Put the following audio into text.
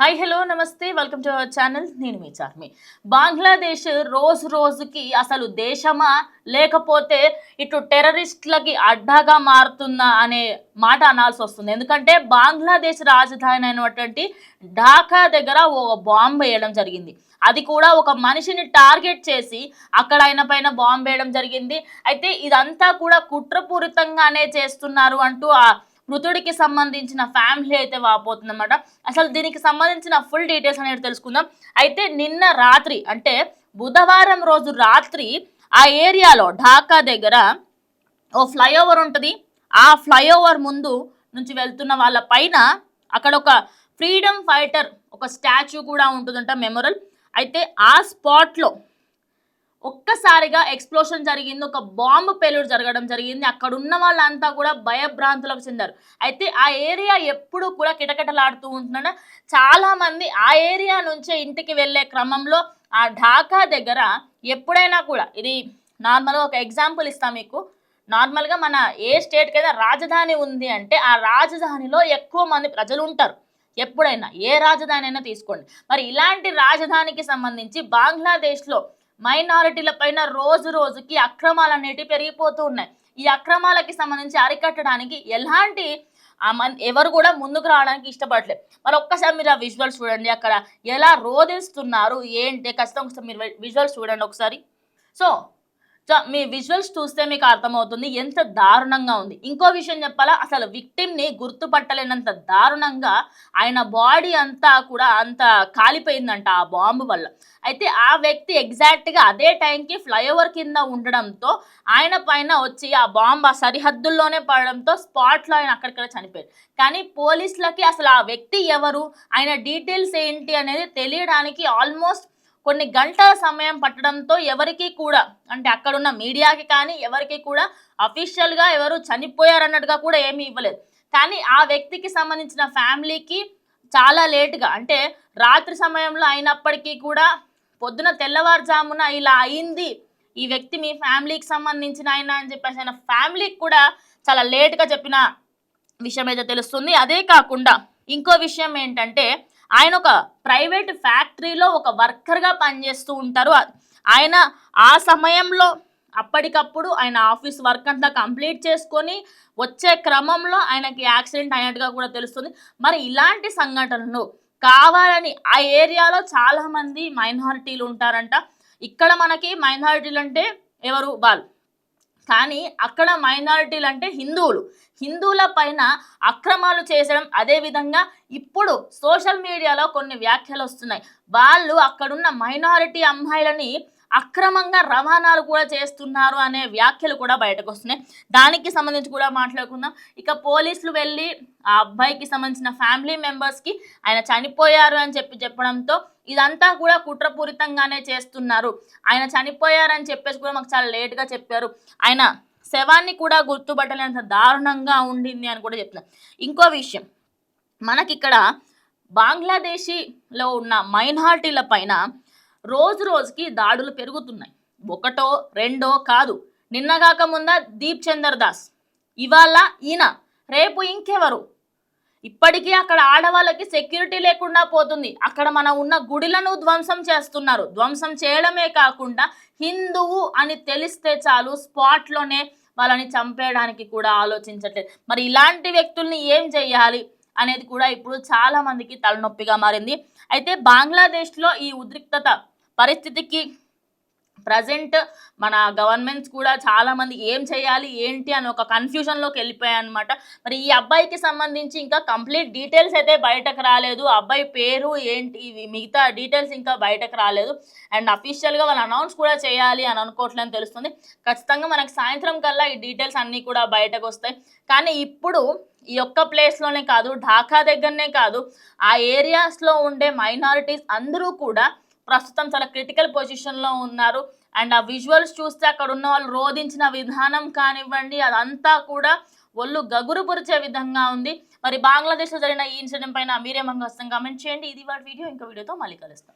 Hi hello నమస్తే. Welcome to our channel నేను మీ చార్మి. బంగ్లాదేశ్ రోజు రోజుకి అసలు దేశమా? లేకపోతే ఇటు టెర్రరిస్టులకి అడ్డాగా మారుతుందా అనే మాట అనాల్సి వస్తుంది. ఎందుకంటే బంగ్లాదేశ్ రాజధాని అయినటువంటి ఢాకా దగ్గర ఒక బాంబు వేయడం జరిగింది. అది కూడా ఒక మనిషిని టార్గెట్ చేసి అక్కడ ఆయన పైన బాంబు వేయడం జరిగింది. అయితే ఇదంతా కూడా కుట్రపూరితంగానే చేస్తున్నారు అంటూ ఆ మృతుడికి సంబంధించిన ఫ్యామిలీ అయితే వాపోతుందన్నమాట. అసలు దీనికి సంబంధించిన ఫుల్ డీటెయిల్స్ అనేది తెలుసుకుందాం. అయితే నిన్న రాత్రి అంటే బుధవారం రోజు రాత్రి ఆ ఏరియాలో ఢాకా దగ్గర ఓ ఫ్లైఓవర్ ఉంటుంది. ఆ ఫ్లైఓవర్ ముందు నుంచి వెళ్తున్న వాళ్ళ పైన అక్కడ ఒక ఫ్రీడమ్ ఫైటర్ ఒక స్టాచ్యూ కూడా ఉంటుందంట మెమొరల్ అయితే ఆ స్పాట్లో ఒక్కసారిగా ఎక్స్ప్లోషన్ జరిగింది. ఒక బాంబు పేలుడు జరగడం జరిగింది. అక్కడ ఉన్న వాళ్ళంతా కూడా భయభ్రాంతులకు చెందారు. అయితే ఆ ఏరియా ఎప్పుడు కూడా కిటకిటలాడుతూ ఉంటున్నాడు చాలా మంది ఆ ఏరియా నుంచే ఇంటికి వెళ్ళే క్రమంలో ఆ ఢాకా దగ్గర ఎప్పుడైనా కూడా ఇది నార్మల్గా ఒక ఎగ్జాంపుల్ ఇస్తాం మీకు. నార్మల్గా మన ఏ స్టేట్కి రాజధాని ఉంది అంటే ఆ రాజధానిలో ఎక్కువ మంది ప్రజలు ఉంటారు. ఎప్పుడైనా ఏ రాజధాని అయినా తీసుకోండి. మరి ఇలాంటి రాజధానికి సంబంధించి బంగ్లాదేశ్లో మైనారిటీల పైన రోజు రోజుకి అక్రమాలు అనేటివి పెరిగిపోతూ ఉన్నాయి. ఈ అక్రమాలకి సంబంధించి అరికట్టడానికి ఎలాంటి ఎవరు కూడా ముందుకు రావడానికి ఇష్టపడలేదు. మరి ఒక్కసారి మీరు ఆ విజువల్స్ చూడండి. అక్కడ ఎలా రోధిస్తున్నారు? ఏంటి? ఖచ్చితంగా ఒకసారి మీరు విజువల్స్ చూడండి ఒకసారి. సో సో మీ విజువల్స్ చూస్తే మీకు అర్థమవుతుంది ఎంత దారుణంగా ఉంది. ఇంకో విషయం చెప్పాలా? అసలు విక్టిమ్ని గుర్తుపట్టలేనంత దారుణంగా ఆయన బాడీ అంతా కూడా అంత కాలిపోయిందంట ఆ బాంబు వల్ల. అయితే ఆ వ్యక్తి ఎగ్జాక్ట్గా అదే టైంకి ఫ్లైఓవర్ కింద ఉండడంతో ఆయన పైన వచ్చి ఆ బాంబు ఆ సరిహద్దుల్లోనే పడడంతో స్పాట్లో ఆయన అక్కడిక్కడ చనిపోయాడు. కానీ పోలీసులకి అసలు ఆ వ్యక్తి ఎవరు? ఆయన డీటెయిల్స్ ఏంటి అనేది తెలియడానికి ఆల్మోస్ట్ కొన్ని గంటల సమయం పట్టడంతో ఎవరికి కూడా అంటే అక్కడున్న మీడియాకి కానీ ఎవరికి కూడా అఫీషియల్గా ఎవరు చనిపోయారన్నట్టుగా కూడా ఏమీ ఇవ్వలేదు. కానీ ఆ వ్యక్తికి సంబంధించిన ఫ్యామిలీకి చాలా లేటుగా అంటే రాత్రి సమయంలో అయినప్పటికీ కూడా పొద్దున తెల్లవారుజామున ఇలా అయింది ఈ వ్యక్తి మీ ఫ్యామిలీకి సంబంధించిన ఆయన అని చెప్పేసి ఆయన ఫ్యామిలీకి కూడా చాలా లేట్గా చెప్పిన విషయం అయితే తెలుస్తుంది. అదే కాకుండా ఇంకో విషయం ఏంటంటే ఆయన ఒక ప్రైవేట్ ఫ్యాక్టరీలో ఒక వర్కర్గా పనిచేస్తూ ఉంటారు. ఆయన ఆ సమయంలో అప్పటికప్పుడు ఆయన ఆఫీస్ వర్క్ అంతా కంప్లీట్ చేసుకొని వచ్చే క్రమంలో ఆయనకి యాక్సిడెంట్ అయినట్టుగా కూడా తెలుస్తుంది. మరి ఇలాంటి సంఘటనలు కావాలని ఆ ఏరియాలో చాలామంది మైనారిటీలు ఉంటారంట. ఇక్కడ మనకి మైనారిటీలు అంటే ఎవరు? వాళ్ళు. కానీ అక్కడ మైనారిటీలు అంటే హిందువులు. హిందువుల పైన అక్రమాలు చేసడం అదేవిధంగా ఇప్పుడు సోషల్ మీడియాలో కొన్ని వ్యాఖ్యలు వస్తున్నాయి. వాళ్ళు అక్కడున్న మైనారిటీ అమ్మాయిలని అక్రమంగా రవాణాలు కూడా చేస్తున్నారు అనే వ్యాఖ్యలు కూడా బయటకు వస్తున్నాయి. దానికి సంబంధించి కూడా మాట్లాడుకుందాం. ఇక పోలీసులు వెళ్ళి ఆ అబ్బాయికి సంబంధించిన ఫ్యామిలీ మెంబర్స్కి ఆయన చనిపోయారు అని చెప్పి చెప్పడంతో ఇదంతా కూడా కుట్రపూరితంగానే చేస్తున్నారు. ఆయన చనిపోయారని చెప్పేసి కూడా మాకు చాలా లేట్గా చెప్పారు. ఆయన శవాన్ని కూడా గుర్తుపట్టలేనంత దారుణంగా ఉండింది అని కూడా చెప్తున్నారు. ఇంకో విషయం మనకిక్కడ బంగ్లాదేశీలో ఉన్న మైనార్టీల పైన రోజు రోజుకి దాడులు పెరుగుతున్నాయి. ఒకటో రెండో కాదు. నిన్నగాక ముందా దీప్ చందర్ దాస్. ఇవాళ ఈయన రేపు ఇంకెవరు? ఇప్పటికీ అక్కడ ఆడవాళ్ళకి సెక్యూరిటీ లేకుండా పోతుంది. అక్కడ మన ఉన్న గుడిలను ధ్వంసం చేస్తున్నారు. ధ్వంసం చేయడమే కాకుండా హిందువు అని తెలిస్తే చాలు స్పాట్లోనే వాళ్ళని చంపేయడానికి కూడా ఆలోచించట్లేదు. మరి ఇలాంటి వ్యక్తుల్ని ఏం చేయాలి అనేది కూడా ఇప్పుడు చాలా మందికి తలనొప్పిగా మారింది. అయితే బంగ్లాదేశ్లో ఈ ఉద్రిక్తత పరిస్థితికి ప్రజెంట్ మన గవర్నమెంట్స్ కూడా చాలామంది ఏం చేయాలి ఏంటి అని ఒక కన్ఫ్యూజన్లోకి వెళ్ళిపోయాయి అనమాట మరి ఈ అబ్బాయికి సంబంధించి ఇంకా కంప్లీట్ డీటెయిల్స్ అయితే బయటకు రాలేదు. అబ్బాయి పేరు ఏంటి ఇవి మిగతా డీటెయిల్స్ ఇంకా బయటకు రాలేదు. అండ్ అఫీషియల్గా వాళ్ళు అనౌన్స్ కూడా చేయాలి అని అనుకోవట్లేని తెలుస్తుంది. ఖచ్చితంగా మనకు సాయంత్రం కల్లా ఈ డీటెయిల్స్ అన్నీ కూడా బయటకు వస్తాయి. కానీ ఇప్పుడు ఈ ఒక్క ప్లేస్లోనే కాదు ఢాకా దగ్గరనే కాదు ఆ ఏరియాస్లో ఉండే మైనారిటీస్ అందరూ కూడా ప్రస్తుతం చాలా క్రిటికల్ పొజిషన్లో ఉన్నారు. అండ్ ఆ విజువల్స్ చూస్తే అక్కడ ఉన్న వాళ్ళు రోధించిన విధానం కానివ్వండి అదంతా కూడా ఒళ్ళు గగురుపరిచే విధంగా ఉంది. మరి బంగ్లాదేశ్లో జరిగిన ఈ ఇన్సిడెంట్ పైన మీరేమంగా వస్తాం కమెంట్ చేయండి. ఇది వాటి వీడియో. ఇంకో వీడియోతో మళ్ళీ కలుస్తాం.